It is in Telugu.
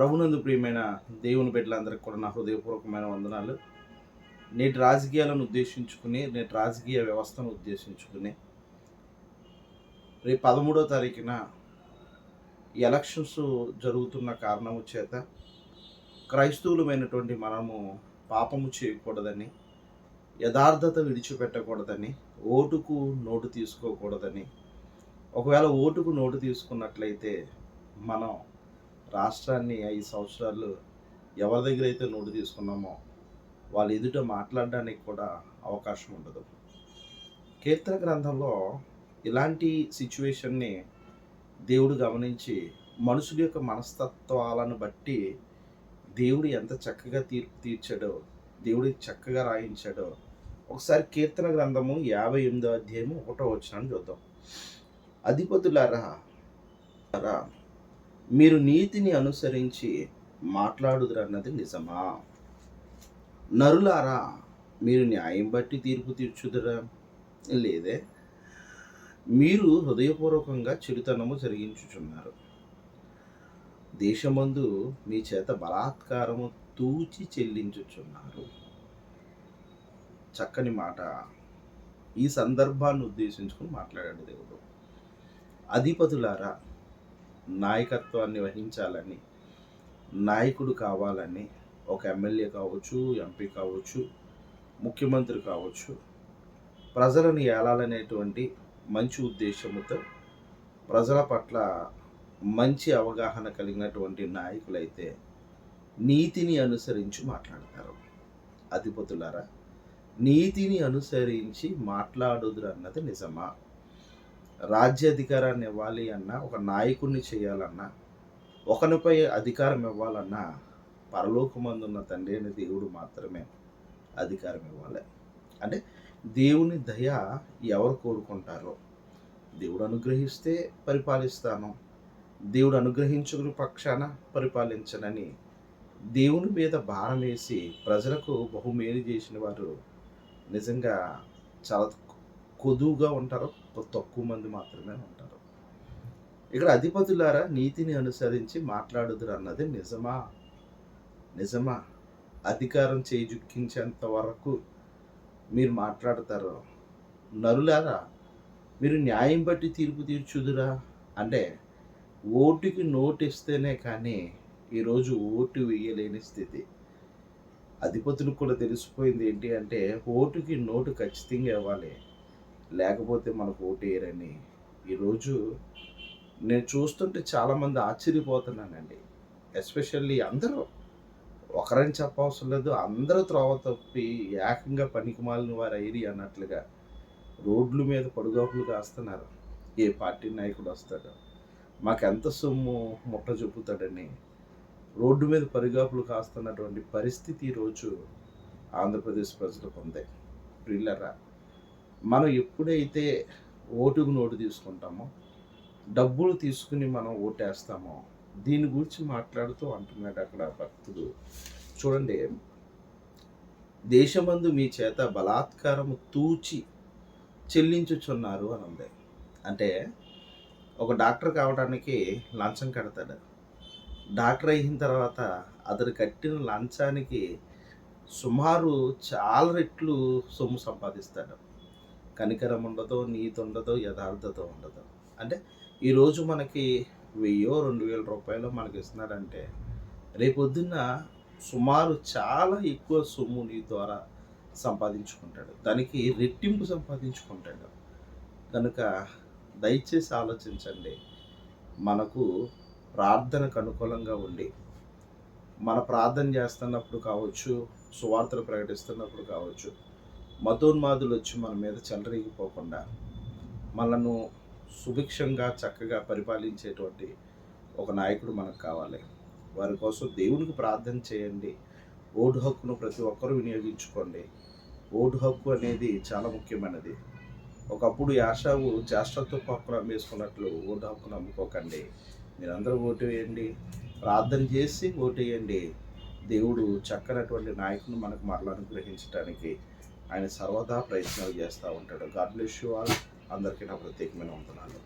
ప్రభునందు ప్రియమైన దేవుని బిడ్డలందరికీ కూడా నా హృదయపూర్వకమైన వందనాలు. నేటి రాజకీయాలను ఉద్దేశించుకుని నేటి రాజకీయ వ్యవస్థను ఉద్దేశించుకుని రేపు పదమూడో తారీఖున ఎలక్షన్స్ జరుగుతున్న కారణము చేత క్రైస్తవులమైనటువంటి మనము పాపము చేయకూడదని యథార్థత విడిచిపెట్టకూడదని ఓటుకు నోటు తీసుకోకూడదని ఒకవేళ ఓటుకు నోటు తీసుకున్నట్లయితే మనం రాష్ట్రాన్ని ఐదు సంవత్సరాలు ఎవరి దగ్గర అయితే నోటు తీసుకున్నామో వాళ్ళ ఎదుట మాట్లాడడానికి కూడా అవకాశం ఉండదు. కీర్తన గ్రంథంలో ఇలాంటి సిచ్యువేషన్ని దేవుడు గమనించి మనుషుల యొక్క మనస్తత్వాలను బట్టి దేవుడు ఎంత చక్కగా తీర్పు తీర్చాడో దేవుడికి చక్కగా రాయించాడో ఒకసారి కీర్తన గ్రంథము యాభై ఎనిమిదో అధ్యాయము ఒకటో వచ్చినాను చూద్దాం. అధిపతులారా రా, మీరు నీతిని అనుసరించి మాట్లాడుదురన్నది నిజమా? నరులారా మీరు న్యాయం బట్టి తీర్పు తీర్చుదురా? లేదే. మీరు హృదయపూర్వకంగా చిరుతనము జరిగించుచున్నారు. దేశమందు మీ చేత బలాత్కారము తూచి చెల్లించుచున్నారు. చక్కని మాట. ఈ సందర్భాన్ని ఉద్దేశించుకుని మాట్లాడండి దేవుడు. అధిపతులారా నాయకత్వాన్ని వహించాలని నాయకుడు కావాలని ఒక ఎమ్మెల్యే కావచ్చు ఎంపీ కావచ్చు ముఖ్యమంత్రి కావచ్చు ప్రజలను ఏలాలనేటువంటి మంచి ఉద్దేశంతో ప్రజల పట్ల మంచి అవగాహన కలిగినటువంటి నాయకులైతే నీతిని అనుసరించి మాట్లాడతారు. అధిపతులారా నీతిని అనుసరించి మాట్లాడుదురు అన్నది నిజమా? రాజ్యాధికారాన్ని ఇవ్వాలి అన్నా ఒక నాయకుడిని చేయాలన్నా ఒకనిపై అధికారం ఇవ్వాలన్నా పరలోకమందున్న తండ్రి అయిన దేవుడు మాత్రమే అధికారం ఇవ్వాలి. అంటే దేవుని దయ ఎవరు కోరుకుంటారో? దేవుడు అనుగ్రహిస్తే పరిపాలిస్తాను. దేవుడు అనుగ్రహించుకుని పక్షాన పరిపాలించనని దేవుని మీద భారం వేసి ప్రజలకు బహుమేలు చేసిన వారు నిజంగా చాలా కొదువుగా ఉంటారు తక్కువ మంది మాత్రమే ఉంటారు. ఇక్కడ అధిపతులారా నీతిని అనుసరించి మాట్లాడుదురు అన్నది నిజమా? నిజమా? అధికారం చేజుక్కించేంత వరకు మీరు మాట్లాడతారు? నరులారా మీరు న్యాయం బట్టి తీర్పు తీర్చుదురా? అంటే ఓటుకి నోటు ఇస్తేనే కానీ ఈరోజు ఓటు వేయలేని స్థితి. అధిపతులకు కూడా తెలిసిపోయింది ఏంటి అంటే ఓటుకి నోటు ఖచ్చితంగా ఇవ్వాలి. లేకపోతే మనకు ఓటేయరని ఈరోజు నేను చూస్తుంటే చాలామంది ఆశ్చర్యపోతున్నానండి. ఎస్పెషల్లీ అందరూ ఒకరని చెప్పవసరం లేదు అందరూ త్రోవ తప్పి ఏకంగా పనికిమాలిన వారు అయ్యి అన్నట్లుగా రోడ్ల మీద పడుగాపులు కాస్తున్నారు. ఏ పార్టీ నాయకుడు వస్తాడు? మాకెంత సొమ్ము ముట్ట చూపుతాడని రోడ్డు మీద పరిగాపులు కాస్తున్నటువంటి పరిస్థితి ఈరోజు ఆంధ్రప్రదేశ్ ప్రజలకు ఉంది. ప్రిల్లరా మనం ఎప్పుడైతే ఓటుకు నోటు తీసుకుంటామో డబ్బులు తీసుకుని మనం ఓటేస్తామో దీని గురించి మాట్లాడుతూ అంటున్నాడు అక్కడ భక్తుడు. చూడండి దేశమందు మీ చేత బలాత్కారము తూచి చెల్లించుచున్నారు అని ఉంది. అంటే ఒక డాక్టర్ కావడానికి లంచం కడతాడు. డాక్టర్ అయిన తర్వాత అతడు కట్టిన లంచానికి సుమారు చాలా రెట్లు సొమ్ము సంపాదిస్తాడు. కనికరం ఉండదు నీతి ఉండదు యథార్థత ఉండదు. అంటే ఈరోజు మనకి వెయ్యో రెండు వేల రూపాయలు మనకి ఇస్తున్నారంటే రేపొద్దున్న సుమారు చాలా ఎక్కువ సొమ్ము నీ ద్వారా సంపాదించుకుంటాడు. దానికి రెట్టింపు సంపాదించుకుంటాడు. కనుక దయచేసి ఆలోచించండి. మనకు ప్రార్థనకు అనుకూలంగా ఉండి మన ప్రార్థన చేస్తున్నప్పుడు కావచ్చు సువార్తలు ప్రకటిస్తున్నప్పుడు కావచ్చు మతోన్మాదులు వచ్చి మన మీద చెలరేగిపోకుండా మనను సుభిక్షంగా చక్కగా పరిపాలించేటువంటి ఒక నాయకుడు మనకు కావాలి. వారి కోసం దేవునికి ప్రార్థన చేయండి. ఓటు హక్కును ప్రతి ఒక్కరూ వినియోగించుకోండి. ఓటు హక్కు అనేది చాలా ముఖ్యమైనది. ఒకప్పుడు యాషావు జాస్ట్రతో హక్కును అమ్మేసుకున్నట్లు ఓటు హక్కును అమ్ముకోకండి. మీరందరూ ఓటు వేయండి. ప్రార్థన చేసి ఓటు వేయండి. దేవుడు చక్కనటువంటి నాయకుని మనకు మరలా అనుగ్రహించడానికి ఆయన సర్వదా ప్రయత్నాలు చేస్తూ ఉంటాడు. గాడ్ బ్లెస్ యూ ఆల్ అందరికీ నా ప్రత్యేకమైన వందనాలు.